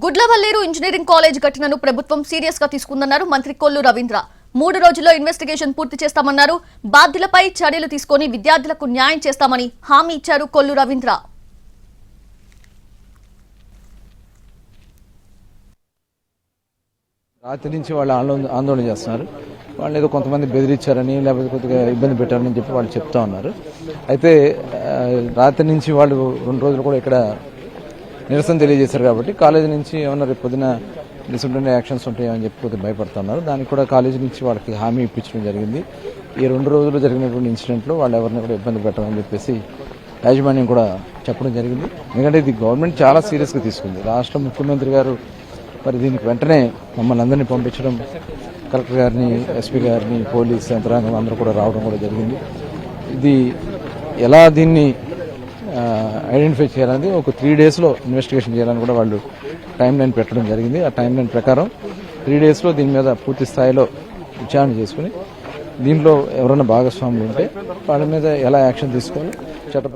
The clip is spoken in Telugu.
గుడ్లవల్లేరు ఇంజనీరింగ్ కాలేజ్ ఘటనను ప్రభుత్వం సీరియస్గా తీసుకుందన్నారు మంత్రి కొల్లు రవీంద్ర. మూడు రోజుల్లో ఇన్వెస్టిగేషన్ పూర్తి చేస్తామన్నారు. బాధ్యులపై చర్యలు తీసుకొని విద్యార్థులకు న్యాయం చేస్తామని హామీ ఇచ్చారు కొల్లు రవీంద్ర. రాత్రి నుంచి వాళ్ళు ఆందోళన ఆందోళన చేస్తున్నారు. వాళ్ళు ఏదో కొంతమంది బెదిరించారని లేకపోతే కొద్దిగా ఇబ్బంది పెట్టారని చెప్పి వాళ్ళు చెప్తా ఉన్నారు. అయితే రాత్రి నుంచి వాళ్ళు రెండు రోజులు కూడా ఇక్కడ నిరసన తెలియజేశారు కాబట్టి కాలేజీ నుంచి ఏమన్నా రేపు పొద్దున డిసిప్లినరీ యాక్షన్స్ ఉంటాయని చెప్పి కొద్దిగా భయపడుతున్నారు. దానికి కూడా కాలేజీ నుంచి వాళ్ళకి హామీ ఇప్పించడం జరిగింది. ఈ రెండు రోజులు జరిగినటువంటి ఇన్సిడెంట్లో వాళ్ళు ఎవరిని కూడా ఇబ్బంది పెట్టమని చెప్పేసి యాజమాన్యం కూడా చెప్పడం జరిగింది. ఎందుకంటే ఇది గవర్నమెంట్ చాలా సీరియస్గా తీసుకుంది. రాష్ట్ర ముఖ్యమంత్రి గారు మరి దీనికి వెంటనే మమ్మల్ని అందరినీ పంపించడం కలెక్టర్ గారిని ఎస్పీ గారిని పోలీస్ యంత్రాంగం అందరూ కూడా రావడం కూడా జరిగింది. ఇది ఎలా దీన్ని ఐడెంటిఫై చేయాలని ఒక త్రీ డేస్లో ఇన్వెస్టిగేషన్ చేయాలని కూడా వాళ్ళు టైం లైన్ పెట్టడం జరిగింది. ఆ టైం లైన్ ప్రకారం త్రీ డేస్లో దీని మీద పూర్తి స్థాయిలో విచారణ చేసుకుని దీంట్లో ఎవరైనా భాగస్వాములు ఉంటే వాళ్ళ మీద ఎలా యాక్షన్ తీసుకోవాలి చట్ట